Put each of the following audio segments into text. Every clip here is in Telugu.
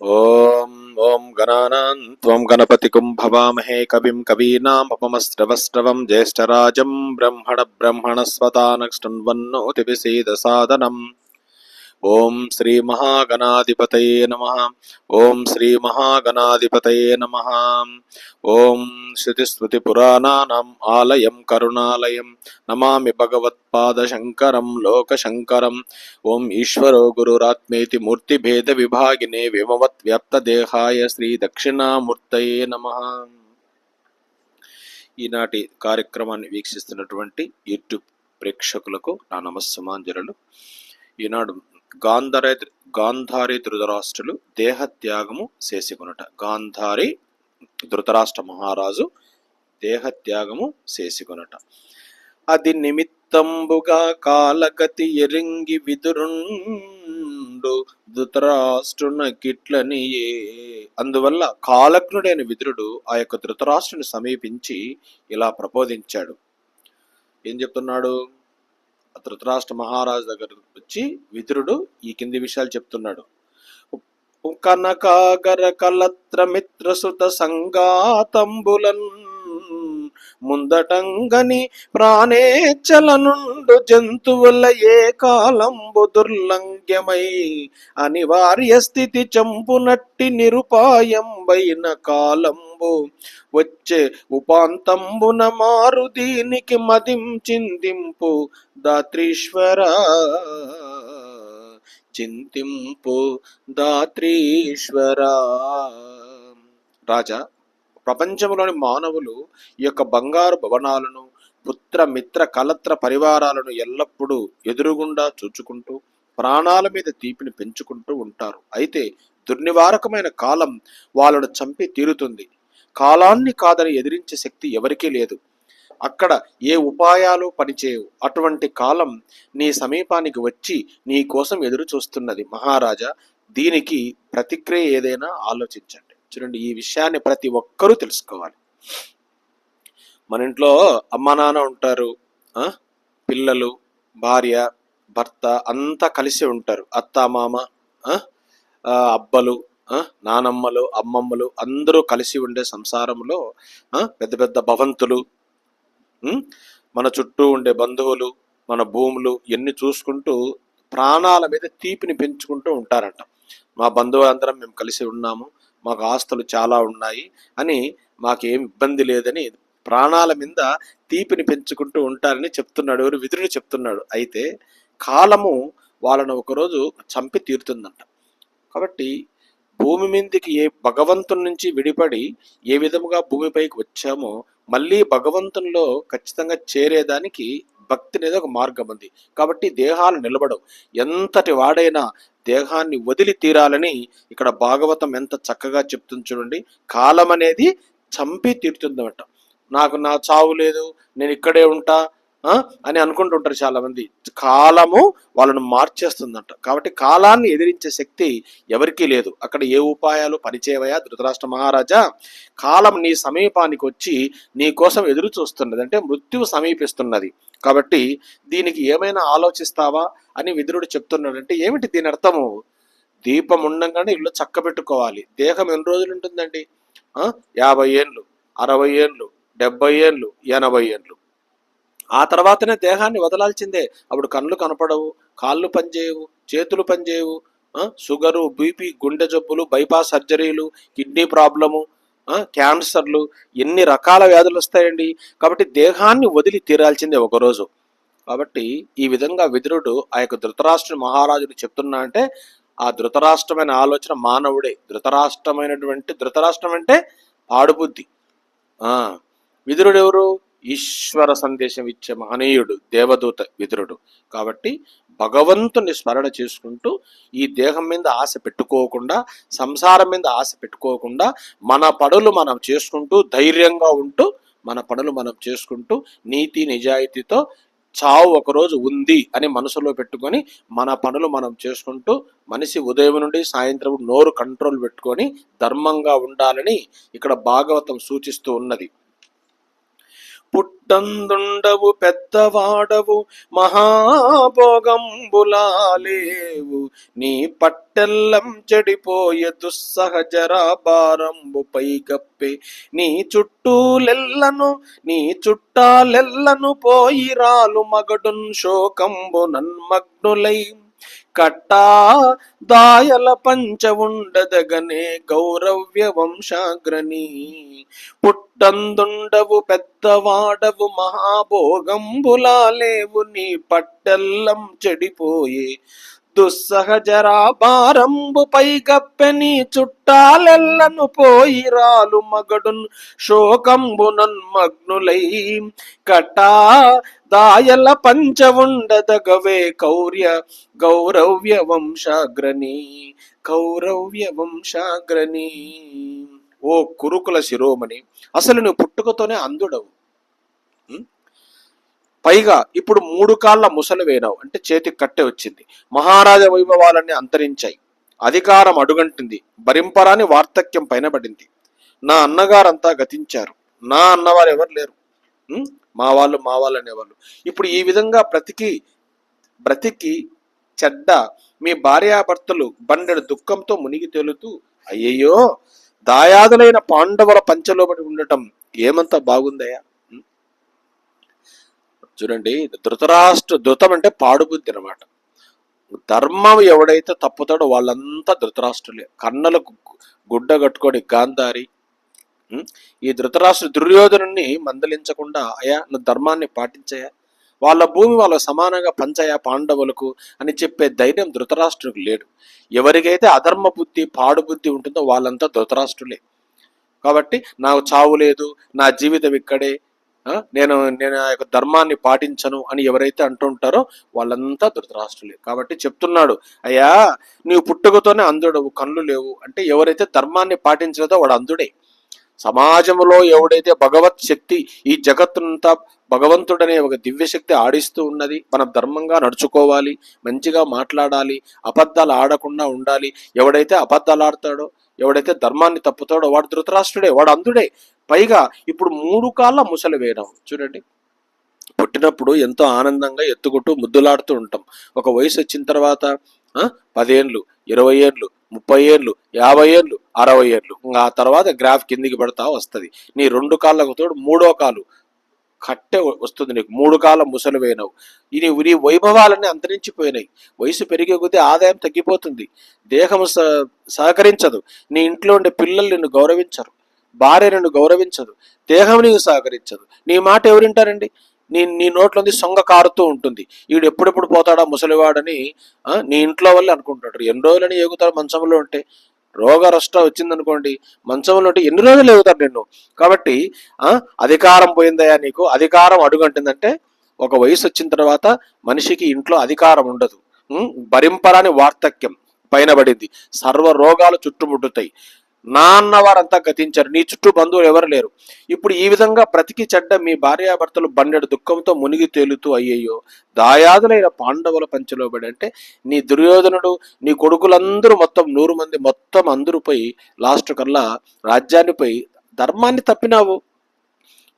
ఓం ఓం గణానాం త్వం గణపతికుం భవామహే కవిం కవీనాం పపమస్రవస్రవం జ్యేష్ఠరాజం బ్రహ్మణ బ్రహ్మణస్వతానక్షృణ్వన్నోతివిసీద సాదనం ఓం శ్రీ మహాగణాధిపతయే నమ. ఓం శ్రీ మహాగణాధిపతయే నమ. ఓం శృతిస్మృతి పురాణానం ఆలయం కరుణాలయం. నమామి భగవత్పాదశంకరం లోకశంకరం. ఓం ఈశ్వరో గురురాత్మేతి మూర్తిభేద విభాగినే విమవద్వ్యాప్తదేహాయ శ్రీ దక్షిణామూర్తయే నమ. ఈనాటి కార్యక్రమాన్ని వీక్షిస్తున్నటువంటి యూట్యూబ్ ప్రేక్షకులకు నా నమస్సమాంజలు ఈనాడు గాంధారి గాంధారి ధృతరాష్ట్రులు దేహత్యాగము చేసికొనుట. గాంధారి ధృతరాష్ట్ర మహారాజు దేహత్యాగము చేసికొనుట. అది నిమిత్తంబుగా కాలగతి ఎరింగి విదురుండు. ధృతరాష్ట్రున గిట్లనియే అందువల్ల కాలజ్ఞుడైన విదురుడు ఆ యొక్క ధృతరాష్ట్రుని సమీపించి ఇలా ప్రబోధించాడు. ఏం చెప్తున్నాడు? ధృతరాష్ట్ర మహారాజు దగ్గర వచ్చి విదురుడు ఈ కింది విషయాలు చెప్తున్నాడు. కనకాగర కలత్ర మిత్రసుత సంగాతంబులన్ ముందటంగని ప్రాణేచ్చల నుండు జంతువుల ఏ కాలంబు దుర్లంఘ్యమై అనివార్య స్థితి చంపునట్టి నిరుపాయంబైన కాలంబు. వచ్చే ఉపాంతంబున మారు దీనికి మదిం చిందింపు దాత్రీశ్వర. చింతింపు దాత్రీశ్వర. రాజా ప్రపంచంలోని మానవులు ఈ యొక్క బంగారు భవనాలను పుత్ర మిత్ర కలత్ర పరివారాలను ఎల్లప్పుడూ ఎదురుగుండా చూచుకుంటూ ప్రాణాల మీద తీపిని పెంచుకుంటూ ఉంటారు. అయితే దుర్నివారకమైన కాలం వాళ్ళను చంపి తీరుతుంది. కాలాన్ని కాదని ఎదిరించే శక్తి ఎవరికీ లేదు. అక్కడ ఏ ఉపాయాలు పనిచేయవు. అటువంటి కాలం నీ సమీపానికి వచ్చి నీ కోసం ఎదురు చూస్తున్నది మహారాజా దీనికి ప్రతిక్రియ ఏదైనా ఆలోచించండి. చూడండి ఈ విషయాన్ని ప్రతి ఒక్కరూ తెలుసుకోవాలి. మన ఇంట్లో అమ్మ నాన్న ఉంటారు ఆ? పిల్లలు భార్య భర్త అంతా కలిసి ఉంటారు. అత్త మామ అబ్బలు నానమ్మలు అమ్మమ్మలు అందరూ కలిసి ఉండే సంసారంలో పెద్ద పెద్ద భవంతులు మన చుట్టూ ఉండే బంధువులు మన భూములు ఇవన్నీ చూసుకుంటూ ప్రాణాల మీద తీపిని పెంచుకుంటూ ఉంటారంట. మా బంధువులందరం మేము కలిసి ఉన్నాము. మాకు ఆస్తులు చాలా ఉన్నాయి అని మాకేం ఇబ్బంది లేదని ప్రాణాల మీద తీపిని పెంచుకుంటూ ఉంటారని చెప్తున్నాడు ఎవరు విదురుడు చెప్తున్నాడు. అయితే కాలము వాళ్ళను ఒకరోజు చంపి తీరుతుందంట. కాబట్టి భూమి మీదకి ఏ భగవంతుని నుంచి విడిపడి ఏ విధముగా భూమిపైకి వచ్చామో మళ్ళీ భగవంతునిలో ఖచ్చితంగా చేరేదానికి భక్తి అనేది ఒక మార్గం ఉంది. కాబట్టి దేహాలు నిలబడవు. ఎంతటి వాడైనా దేహాన్ని వదిలి తీరాలని ఇక్కడ భాగవతం ఎంత చక్కగా చెప్తుంది చూడండి. కాలం అనేది చంపి తీరుతుందన్నమాట. నాకు నా చావు లేదు నేను ఇక్కడే ఉంటా అని అనుకుంటుంటారు చాలా మంది కాలము వాళ్ళను మార్చేస్తుందంట. కాబట్టి కాలాన్ని ఎదిరించే శక్తి ఎవరికీ లేదు. అక్కడ ఏ ఉపాయాలు? పనిచేవయా ధృతరాష్ట్ర మహారాజా కాలం నీ సమీపానికి వచ్చి నీ కోసం ఎదురు చూస్తున్నది. అంటే మృత్యువు సమీపిస్తున్నది. కాబట్టి దీనికి ఏమైనా ఆలోచిస్తావా? అని విదురుడు చెప్తున్నాడు. అంటే ఏమిటి దీని అర్థము? దీపం ఉండంగానే ఇల్లు చక్కబెట్టుకోవాలి. దేహం ఎన్ని రోజులు ఉంటుందండి? యాభై ఏండ్లు అరవై ఏండ్లు డెబ్బై ఏండ్లు ఎనభై ఏండ్లు ఆ తర్వాతనే దేహాన్ని వదలాల్సిందే. అప్పుడు కళ్ళు కనపడవు కాళ్ళు పనిచేయవు చేతులు పనిచేయవు. షుగరు బీపీ గుండె జబ్బులు బైపాస్ సర్జరీలు కిడ్నీ ప్రాబ్లము క్యాన్సర్లు ఎన్ని రకాల వ్యాధులు వస్తాయండి. కాబట్టి దేహాన్ని వదిలి తీరాల్సిందే ఒకరోజు. కాబట్టి ఈ విధంగా విదురుడు ఆ యొక్క ధృతరాష్ట్ర మహారాజుడు చెప్తున్నా అంటే ఆ ధృతరాష్ట్రమైన ఆలోచన మానవుడే. ధృతరాష్ట్రమైనటువంటి ధృతరాష్ట్రం అంటే పాడుబుద్ధి. ఆ! విదురుడు ఎవరు ఈశ్వర సందేశం ఇచ్చే మహనీయుడు దేవదూత విదురుడు. కాబట్టి భగవంతుని స్మరణ చేసుకుంటూ ఈ దేహం మీద ఆశ పెట్టుకోకుండా సంసారం మీద ఆశ పెట్టుకోకుండా మన పనులు మనం చేసుకుంటూ ధైర్యంగా ఉంటూ మన పనులు మనం చేసుకుంటూ నీతి నిజాయితీతో చావు ఒకరోజు ఉంది అని మనసులో పెట్టుకొని మన పనులు మనం చేసుకుంటూ మనిషి ఉదయం నుండి సాయంత్రం నోరు కంట్రోల్ పెట్టుకొని ధర్మంగా ఉండాలని ఇక్కడ భాగవతం సూచిస్తూ ఉన్నది. పుట్టందుండవు పెద్దవాడవు మహాభోగంబులాలేవు. నీ పట్టెల్లం చెడిపోయే దుస్సహజరా భారంబు పైగప్పే నీ చుట్టూలెల్లను నీ చుట్టాలెల్లను పోయి రాలు మగడున్ శోకంబు నన్మగ్నులై కట్టా దాయల పంచ ఉండదగనే గౌరవ్య వంశాగ్రని పుట్టందుండవు పెద్దవాడవు మహాభోగంబులాలేవు నీ పట్టెల్లం చెడిపోయే దుస్సహజరా భారంబు పైగప్పెని చుట్టాలెల్లను పోయి రాలు మగడున్ శోకంబు మగ్నులై కటా దాయల పంచ ఉండదగవే కౌర్య గౌరవ్య వంశాగ్రణి కౌరవ్య వంశాగ్రణి ఓ కురుకుల శిరోమణి అసలు నువ్వు పుట్టుకతోనే అందుడవు పైగా ఇప్పుడు మూడు కాళ్ళ ముసలి వేనావు అంటే చేతికి కట్టె వచ్చింది. మహారాజ వైభవాలన్నీ అంతరించాయి. అధికారం అడుగంటింది. భరింపరాని వార్తక్యం పైన పడింది నా అన్నగారంతా గతించారు. నా అన్నవారు ఎవరు లేరు? మా వాళ్ళు మా వాళ్ళు అనేవాళ్ళు. ఇప్పుడు ఈ విధంగా బ్రతికి బ్రతికి చెడ్డ మీ భార్యాభర్తలు బండెడు దుఃఖంతో మునిగి తేలుతూ అయ్యయ్యో! దాయాదులైన పాండవుల పంచలోబడి ఉండటం ఏమంత బాగుందయ్యా? చూడండి ధృతరాష్ట్ర ధృతం అంటే పాడుబుద్ధి అనమాట ధర్మం ఎవడైతే తప్పుతాడో వాళ్ళంతా ధృతరాష్ట్రులే. కన్నులకు గుడ్డ కట్టుకొని గాంధారి ఈ ధృతరాష్ట్ర దుర్యోధనుని మందలించకుండా అయా నువ్వు ధర్మాన్ని పాటించాయా వాళ్ళ భూమి వాళ్ళ సమానంగా పంచాయా పాండవులకు అని చెప్పే ధైర్యం ధృతరాష్ట్రుడికి లేడు ఎవరికైతే అధర్మ బుద్ధి పాడుబుద్ధి ఉంటుందో వాళ్ళంతా ధృతరాష్ట్రులే. కాబట్టి నాకు చావు లేదు నా జీవితం ఇక్కడే నేను నేను ఆ యొక్క ధర్మాన్ని పాటించను అని ఎవరైతే అంటుంటారో వాళ్ళంతా ధృతరాష్ట్రులే. కాబట్టి చెప్తున్నాడు అయ్యా నీవు పుట్టుకతోనే అందుడవు కళ్ళు లేవు. అంటే ఎవరైతే ధర్మాన్ని పాటించలేదో వాడు అందుడే సమాజంలో ఎవడైతే భగవత్ శక్తి ఈ జగత్తునంతా భగవంతుడనే ఒక దివ్య శక్తి ఆడిస్తూ ఉన్నది మనం ధర్మంగా నడుచుకోవాలి మంచిగా మాట్లాడాలి అబద్ధాలు ఆడకుండా ఉండాలి. ఎవడైతే అబద్ధాలు ఆడతాడో ఎవడైతే ధర్మాన్ని తప్పుతాడో వాడు ధృతరాష్ట్రుడే వాడు అందుడే పైగా ఇప్పుడు మూడు కాళ్ళ ముసలి వేయడం. చూడండి. పుట్టినప్పుడు ఎంతో ఆనందంగా ఎత్తుకుంటూ ముద్దులాడుతూ ఉంటాం. ఒక వయసు వచ్చిన తర్వాత ఆ, పదేండ్లు ఇరవై ఏళ్ళు ముప్పై ఏళ్ళు యాభై ఏళ్ళు అరవై ఏళ్ళు. ఇంకా ఆ తర్వాత గ్రాఫ్ కిందికి పడతా వస్తుంది. నీ రెండు కాళ్ళకు తోడు మూడో కాలు. కట్టె వస్తుంది నీకు. మూడు కాలం ముసలిపోయినావు ఇది నీ వైభవాలన్నీ అంతరించిపోయినాయి. వయసు పెరిగే కొద్దీ ఆదాయం తగ్గిపోతుంది. దేహం సహకరించదు. నీ ఇంట్లో ఉండే పిల్లలు నిన్ను గౌరవించరు. భార్య నిన్ను గౌరవించదు. దేహం నీకు సహకరించదు. నీ మాట ఎవరింటారండి నీ నీ నోట్లోంది సొంగ కారుతూ ఉంటుంది. వీడు ఎప్పుడెప్పుడు పోతాడా ముసలివాడని నీ ఇంట్లో వల్లే అనుకుంటాడు ఎన్ని రోజులని ఎగుతాడు మంచంలో ఉంటే? రోగరష్ట వచ్చిందనుకోండి మంచంలో ఉంటే ఎన్ని రోజులు ఎగుతారు నిన్ను? కాబట్టి అధికారం పోయిందయ్యా నీకు అధికారం అడుగంటుందంటే ఒక వయసు వచ్చిన తర్వాత మనిషికి ఇంట్లో అధికారం ఉండదు. భరింపరాని వార్తక్యం పైన పడింది. సర్వ రోగాలు చుట్టుముట్టుతాయి. నాన్న వారంతా గతించారు. నీ చుట్టూ బంధువులు ఎవరు లేరు. ఇప్పుడు ఈ విధంగా ప్రతికి చెడ్డ మీ భార్యాభర్తలు బండెడు దుఃఖంతో మునిగి తేలుతూ అయ్యయ్యో దాయాదులైన పాండవుల పంచలోబడి అంటే నీ దుర్యోధనుడు నీ కొడుకులందరూ మొత్తం నూరు మంది మొత్తం అందరూ పోయి లాస్ట్ కల్లా రాజ్యాన్ని పోయి ధర్మాన్ని తప్పినావు.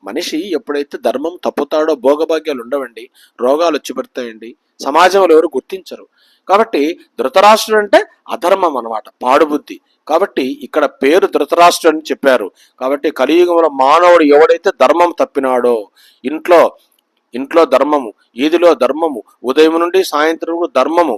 మనిషి ఎప్పుడైతే ధర్మం తప్పుతాడో భోగభాగ్యాలు ఉండవండి రోగాలు వచ్చి పెడతాయండి. సమాజంలో ఎవరు గుర్తించరు. కాబట్టి ధృతరాష్ట్రుడు అంటే అధర్మం అనమాట పాడుబుద్ధి. కాబట్టి ఇక్కడ పేరు ధృతరాష్ట్రుడు అని చెప్పారు. కాబట్టి కలియుగంలో మానవుడు ఎవడైతే ధర్మం తప్పినాడో ఇంట్లో ఇంట్లో ధర్మము ఈదిలో ధర్మము ఉదయం నుండి సాయంత్రం ధర్మము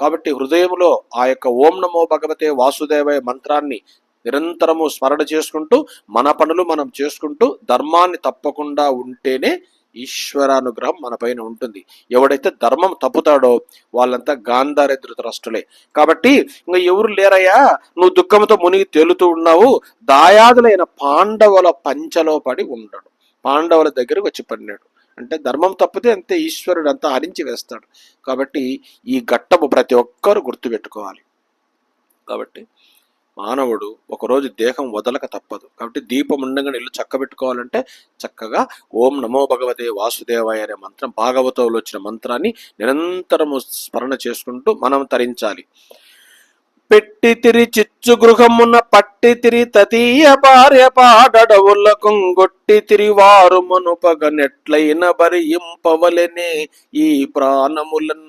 కాబట్టి హృదయంలో ఆ యొక్క ఓం నమో భగవతే వాసుదేవయ మంత్రాన్ని నిరంతరము స్మరణ చేసుకుంటూ మన పనులు మనం చేసుకుంటూ ధర్మాన్ని తప్పకుండా ఉంటేనే ఈశ్వరానుగ్రహం మన పైన ఉంటుంది. ఎవడైతే ధర్మం తప్పుతాడో వాళ్ళంతా గాంధార ధృతరాష్ట్రులే కాబట్టి ఇంకా ఎవరు లేరయ్యా? నువ్వు దుఃఖంతో మునిగి తేలుతూ ఉన్నావు. దాయాదులైన పాండవుల పంచలో పడి ఉండడు. పాండవుల దగ్గరకు వచ్చి పడినాడు. అంటే ధర్మం తప్పితే అంతే ఈశ్వరుడు అంతా హరించి వేస్తాడు. కాబట్టి ఈ ఘట్టము ప్రతి ఒక్కరు గుర్తుపెట్టుకోవాలి. కాబట్టి మానవుడు ఒకరోజు దేహం వదలక తప్పదు. కాబట్టి దీపం ఉండగానే ఇల్లు చక్కబెట్టుకోవాలంటే చక్కగా ఓం నమో భగవతే వాసుదేవాయ అనే మంత్రం భాగవతంలో వచ్చిన మంత్రాన్ని నిరంతరము స్మరణ చేసుకుంటూ మనం తరించాలి. పెట్టి తిరి చిచ్చు గృహమున పట్టి తిరి తతీయ భార్య పాడడవుల కొంగొట్టి తిరి వారు మనుపగ నెట్లైన ఈ ప్రాణములన్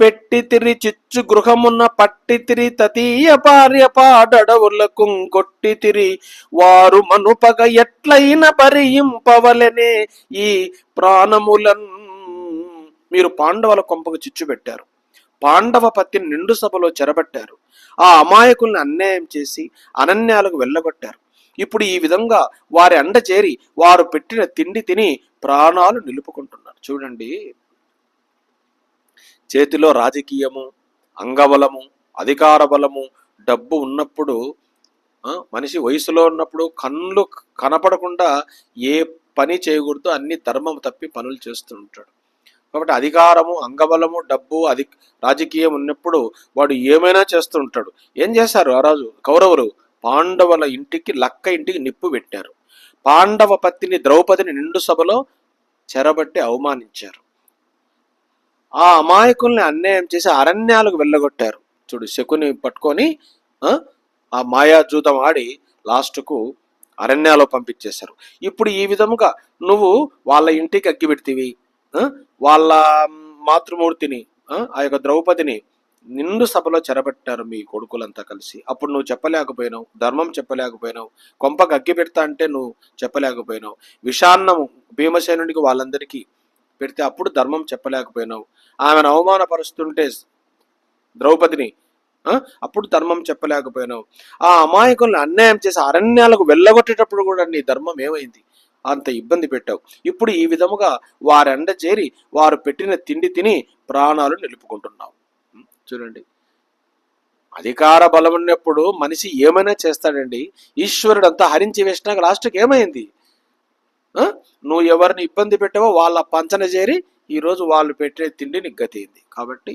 పెట్టి తిరి చిచ్చు గృహమున్న పట్టి తిరి తతీయ భార్య పాడడవుల కొంగొట్టి తిరి. వారు మనుపగ ఎట్లైన బరియింపవలెనే ఈ ప్రాణములన్. మీరు పాండవుల కొంపకు చిచ్చు పెట్టారు. పాండవ పత్తిని నిండు సభలో చెరబట్టారు. ఆ అమాయకుల్ని అన్యాయం చేసి అనన్యాలకు వెళ్ళగొట్టారు. ఇప్పుడు ఈ విధంగా వారి అండ చేరి వారు పెట్టిన తిండి తిని ప్రాణాలు నిలుపుకుంటున్నారు. చూడండి. చేతిలో రాజకీయము అంగబలము అధికార బలము డబ్బు ఉన్నప్పుడు మనిషి వయసులో ఉన్నప్పుడు కళ్ళు కనపడకుండా ఏ పని చేయకూడదు అన్ని ధర్మం తప్పి పనులు చేస్తూ ఉంటాడు. కాబట్టి అధికారము అంగబలము డబ్బు అధి రాజకీయం ఉన్నప్పుడు వాడు ఏమైనా చేస్తూ ఉంటాడు. ఏం చేశారు ఆ రాజు? కౌరవులు పాండవుల ఇంటికి లక్క ఇంటికి నిప్పు పెట్టారు. పాండవ పత్తిని ద్రౌపదిని నిండు సభలో చెరబట్టి అవమానించారు. ఆ అమాయకుల్ని అన్యాయం చేసి అరణ్యాలకు వెళ్ళగొట్టారు. చూడు శకుని పట్టుకొని ఆ, మాయాజూతం ఆడి లాస్ట్కు అరణ్యాలో పంపించేశారు. ఇప్పుడు ఈ విధముగా నువ్వు వాళ్ళ ఇంటికి అగ్గి పెడితివి వాళ్ళ మాతృమూర్తిని ఆ, యొక్క ద్రౌపదిని నిండు సభలో చెరబెట్టారు మీ కొడుకులంతా కలిసి. అప్పుడు నువ్వు చెప్పలేకపోయినావు ధర్మం చెప్పలేకపోయినావు కొంపకు అగ్గి పెడతా అంటే నువ్వు చెప్పలేకపోయినావు. విషాన్నము భీమసేనుడికి వాళ్ళందరికీ పెడితే అప్పుడు ధర్మం చెప్పలేకపోయినావు. ఆమెను అవమానపరుస్తుంటే ద్రౌపదిని అప్పుడు ధర్మం చెప్పలేకపోయినావు. ఆ అమాయకుల్ని అన్యాయం చేసి అరణ్యాలకు వెళ్ళగొట్టేటప్పుడు కూడా నీ ధర్మం ఏమైంది? అంత ఇబ్బంది పెట్టావు. ఇప్పుడు ఈ విధముగా వారి అండ చేరి వారు పెట్టిన తిండి తిని ప్రాణాలు నిలుపుకుంటున్నావు. చూడండి. అధికార బలం ఉన్నప్పుడు మనిషి ఏమైనా చేస్తాడండి? ఈశ్వరుడు అంతా హరించి వేసినాక లాస్ట్కి ఏమైంది? నువ్వు ఎవరిని ఇబ్బంది పెట్టావో వాళ్ళ పంచన చేరి ఈరోజు వాళ్ళు పెట్టే తిండి నీకు గతింది కాబట్టి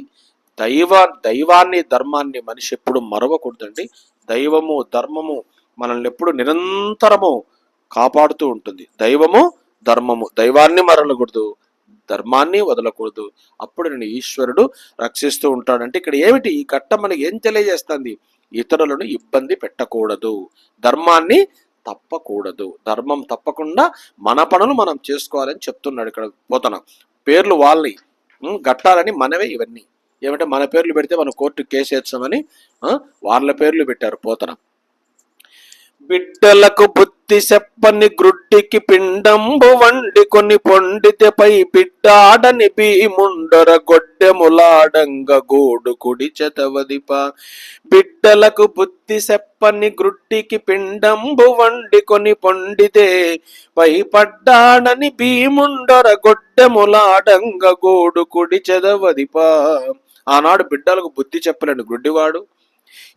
దైవ దైవాన్ని ధర్మాన్ని మనిషి ఎప్పుడు మరవకూడదండి. దైవము ధర్మము మనల్ని ఎప్పుడు నిరంతరము కాపాడుతూ ఉంటుంది. దైవము ధర్మము. దైవాన్ని మరలకూడదు ధర్మాన్ని వదలకూడదు. అప్పుడు నేను ఈశ్వరుడు రక్షిస్తూ ఉంటాడంటే ఇక్కడ ఏమిటి? ఈ ఘట్టం మనకి ఏం తెలియజేస్తుంది? ఇతరులను ఇబ్బంది పెట్టకూడదు. ధర్మాన్ని తప్పకూడదు. ధర్మం తప్పకుండా మన పనులు మనం చేసుకోవాలని చెప్తున్నాడు ఇక్కడ పోతన. పేర్లు వాళ్ళని గట్టాలని మనవే ఇవన్నీ. ఏమంటే మన పేర్లు పెడితే మనం కోర్టు కేసు వేస్తామని వాళ్ళ పేర్లు పెట్టారు పోతన. బిడ్డలకు బుద్ధి చెప్పని గ్రుడ్డికి పిండంబు వండి కొన్ని పొండితెపై బిడ్డాడని భీముండర గొడ్డెములాడంగ గోడు కుడి చెతవదిప. బిడ్డలకు బుద్ధి చెప్పని గ్రుడ్డికి పిండంబు వండి కొని పొండితే పై పడ్డాడని భీముండర గొడ్డెములాడంగ గోడు కుడి చెదవదిప ఆనాడు బిడ్డలకు బుద్ధి చెప్పలేని గుడ్డివాడు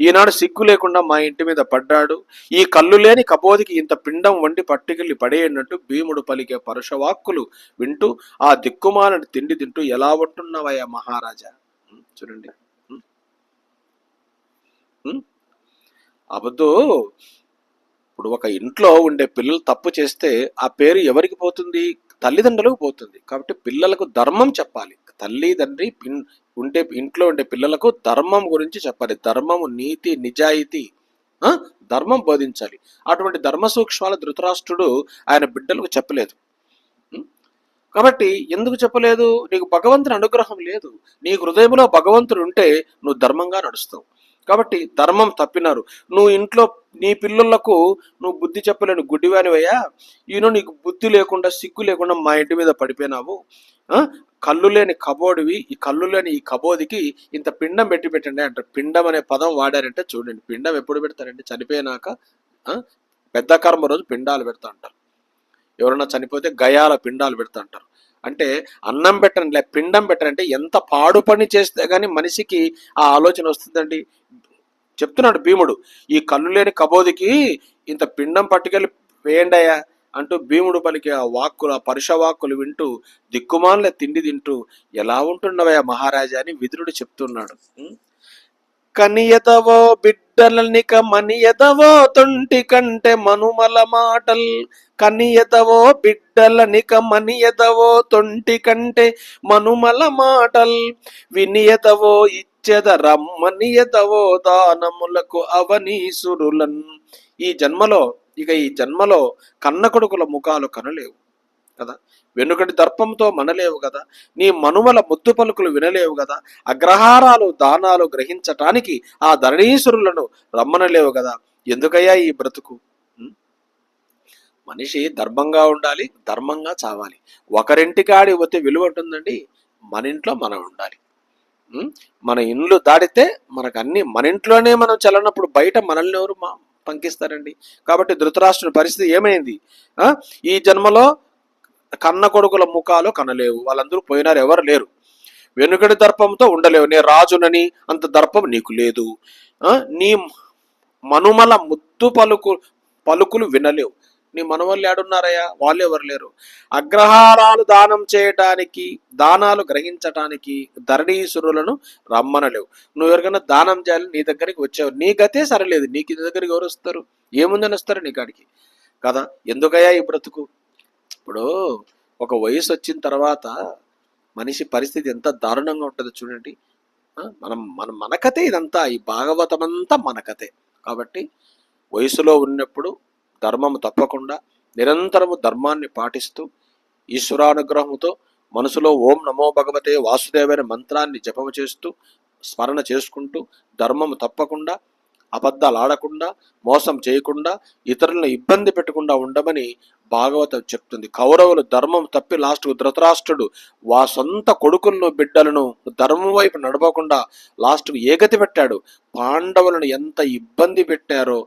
ఈనాడు సిగ్గు లేకుండా మా ఇంటి మీద పడ్డాడు. ఈ కళ్ళు లేని కపోదికి ఇంత పిండం వండి పట్టుకెళ్ళి పడేయనట్టు భీముడు పలికే పరుషవాక్కులు వింటూ ఆ దిక్కుమాలని తిండి తింటూ ఎలా ఉంటున్నావయ్యా మహారాజా? చూడండి. ఉం. అబద్ధు ఇప్పుడు ఒక ఇంట్లో ఉండే పిల్లలు తప్పు చేస్తే ఆ పేరు ఎవరికి పోతుంది? తల్లిదండ్రులకు పోతుంది. కాబట్టి పిల్లలకు ధర్మం చెప్పాలి. తల్లి తండ్రి ఉండే ఇంట్లో ఉండే పిల్లలకు ధర్మం గురించి చెప్పాలి. ధర్మము నీతి నిజాయితీ ధర్మం బోధించాలి. అటువంటి ధర్మ సూక్ష్మాలు ధృతరాష్ట్రుడు ఆయన బిడ్డలకు చెప్పలేదు. కాబట్టి ఎందుకు చెప్పలేదు? నీకు భగవంతుని అనుగ్రహం లేదు. నీ హృదయంలో భగవంతుడు ఉంటే నువ్వు ధర్మంగా నడుస్తావు. కాబట్టి ధర్మం తప్పినారు. నువ్వు ఇంట్లో నీ పిల్లలకు నువ్వు బుద్ధి చెప్పలేని గుడ్డివానివయ్యా. ఈయన నీకు బుద్ధి లేకుండా సిగ్గు లేకుండా మా ఇంటి మీద పడిపోయినావు. కళ్ళు లేని కబోడివి ఈ కళ్ళు లేని ఈ కబోదికి ఇంత పిండం పెట్టి పెట్టండి అంటారు. పిండం అనే పదం వాడారంటే చూడండి పిండం ఎప్పుడు పెడతారంటే చనిపోయినాక పెద్ద కర్మ రోజు పిండాలు పెడతా అంటారు. ఎవరన్నా చనిపోతే గయాల పిండాలు పెడతా అంటారు. అంటే అన్నం పెట్టండి లే పిండం పెట్టండి ఎంత పాడు పని చేస్తే కానీ మనిషికి ఆ ఆలోచన వస్తుందండి. చెప్తున్నాడు భీముడు ఈ కళ్ళు లేని కబోదికి ఇంత పిండం పట్టుకెళ్ళి వేయండయ్యా అంటూ భీముడు పలికి ఆ వాక్కులు ఆ వింటూ దిక్కుమాల తిండి తింటూ ఎలా ఉంటున్నవయ్యా మహారాజా అని విదురుడు చెప్తున్నాడు. కనియదవో బిడ్డలనిక మనియదవో తొంటి కంటే మనుమల మాటల్. కనియదవో బిడ్డలనిక మనియదవో తొంటి కంటే మనుమల మాటల్. వినియదవో ఇచ్చ ఇచ్చెద రమ్మనియతవో దానములకు అవనీసురులన్. ఈ జన్మలో ఇక ఈ జన్మలో కన్న కొడుకుల ముఖాలు కనలేవు కదా? వెనుకటి దర్పంతో మనలేవు కదా? నీ మనుమల ముద్దు పలుకులు వినలేవు కదా? అగ్రహారాలు దానాలు గ్రహించటానికి ఆ ధరణీశ్వరులను రమ్మనలేవు కదా? ఎందుకయ్యా ఈ బ్రతుకు? మనిషి ధర్మంగా ఉండాలి ధర్మంగా చావాలి. ఒకరింటికాడి ఒత్తి విలువ ఉంటుందండి మన ఇంట్లో మనం ఉండాలి మన ఇండ్లు దాడితే మనకు అన్ని మన ఇంట్లోనే మనం చల్లనప్పుడు బయట మనల్ని ఎవరు మా పంకిస్తారండి. కాబట్టి ధృతరాష్ట్రుని పరిస్థితి ఏమైంది? ఈ జన్మలో కన్న కొడుకుల ముఖాలు కనలేవు. వాళ్ళందరూ పోయినారు ఎవరు లేరు. వెనుకడి దర్పంతో ఉండలేవు. నే రాజునని అంత దర్పం నీకు లేదు. నీ మనుమల ముద్దు పలుకు పలుకులు వినలేవు. నీ మనవళ్ళు ఏడున్నారయ్యా? వాళ్ళు ఎవరు లేరు. అగ్రహారాలు దానం చేయటానికి దానాలు గ్రహించటానికి ధరణీసురులను రమ్మనలేవు. నువ్వు ఎవరికైనా దానం చేయాలి నీ దగ్గరికి వచ్చావు. నీ గతే సరలేదు. నీకు నీ దగ్గరికి ఎవరు వస్తారు? ఏముందని వస్తారు నీ కాడికి. కదా? ఎందుకయ్యా ఈ బ్రతుకు? ఇప్పుడు ఒక వయసు వచ్చిన తర్వాత మనిషి పరిస్థితి ఎంత దారుణంగా ఉంటుందో చూడండి. మనం మన మనకతే ఇదంతా. ఈ భాగవతం అంతా మన కథే కాబట్టి వయసులో ఉన్నప్పుడు ధర్మము తప్పకుండా నిరంతరము ధర్మాన్ని పాటిస్తూ ఈశ్వరానుగ్రహముతో మనసులో ఓం నమో భగవతే వాసుదేవైన మంత్రాన్ని జపము చేస్తూ స్మరణ చేసుకుంటూ ధర్మము తప్పకుండా అబద్ధాలు ఆడకుండా మోసం చేయకుండా ఇతరులను ఇబ్బంది పెట్టకుండా ఉండమని భాగవతం చెప్తుంది. కౌరవులు ధర్మం తప్పి లాస్ట్కు ధృతరాష్ట్రుడు వా సొంత కొడుకులను బిడ్డలను ధర్మం వైపు నడవకుండా లాస్ట్కు ఏగతి పెట్టాడు. పాండవులను ఎంత ఇబ్బంది పెట్టారో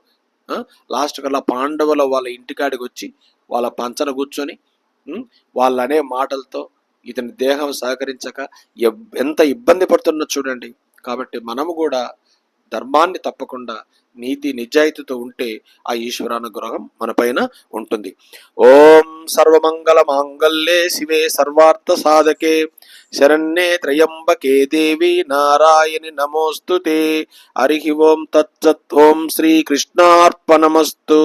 లాస్ట్ కల్లా పాండవుల వాళ్ళ ఇంటికాడికి వచ్చి వాళ్ళ పంచన కూర్చొని వాళ్ళనే మాటలతో ఇతని దేహం సహకరించక ఎంత ఇబ్బంది పడుతున్నో చూడండి. కాబట్టి మనము కూడా ధర్మాన్ని తప్పకుండా నీతి నిజాయితీతో ఉంటే ఆ ఈశ్వరానుగ్రహం మన పైన ఉంటుంది. ఓం సర్వమంగళ మాంగళ్యే శివే సర్వార్థ సాధకే. శరణ్యే త్రయంబకే దేవి నారాయణి నమోస్తుతే. హరి ఓం తత్సత్ ఓం శ్రీకృష్ణార్పణమస్తు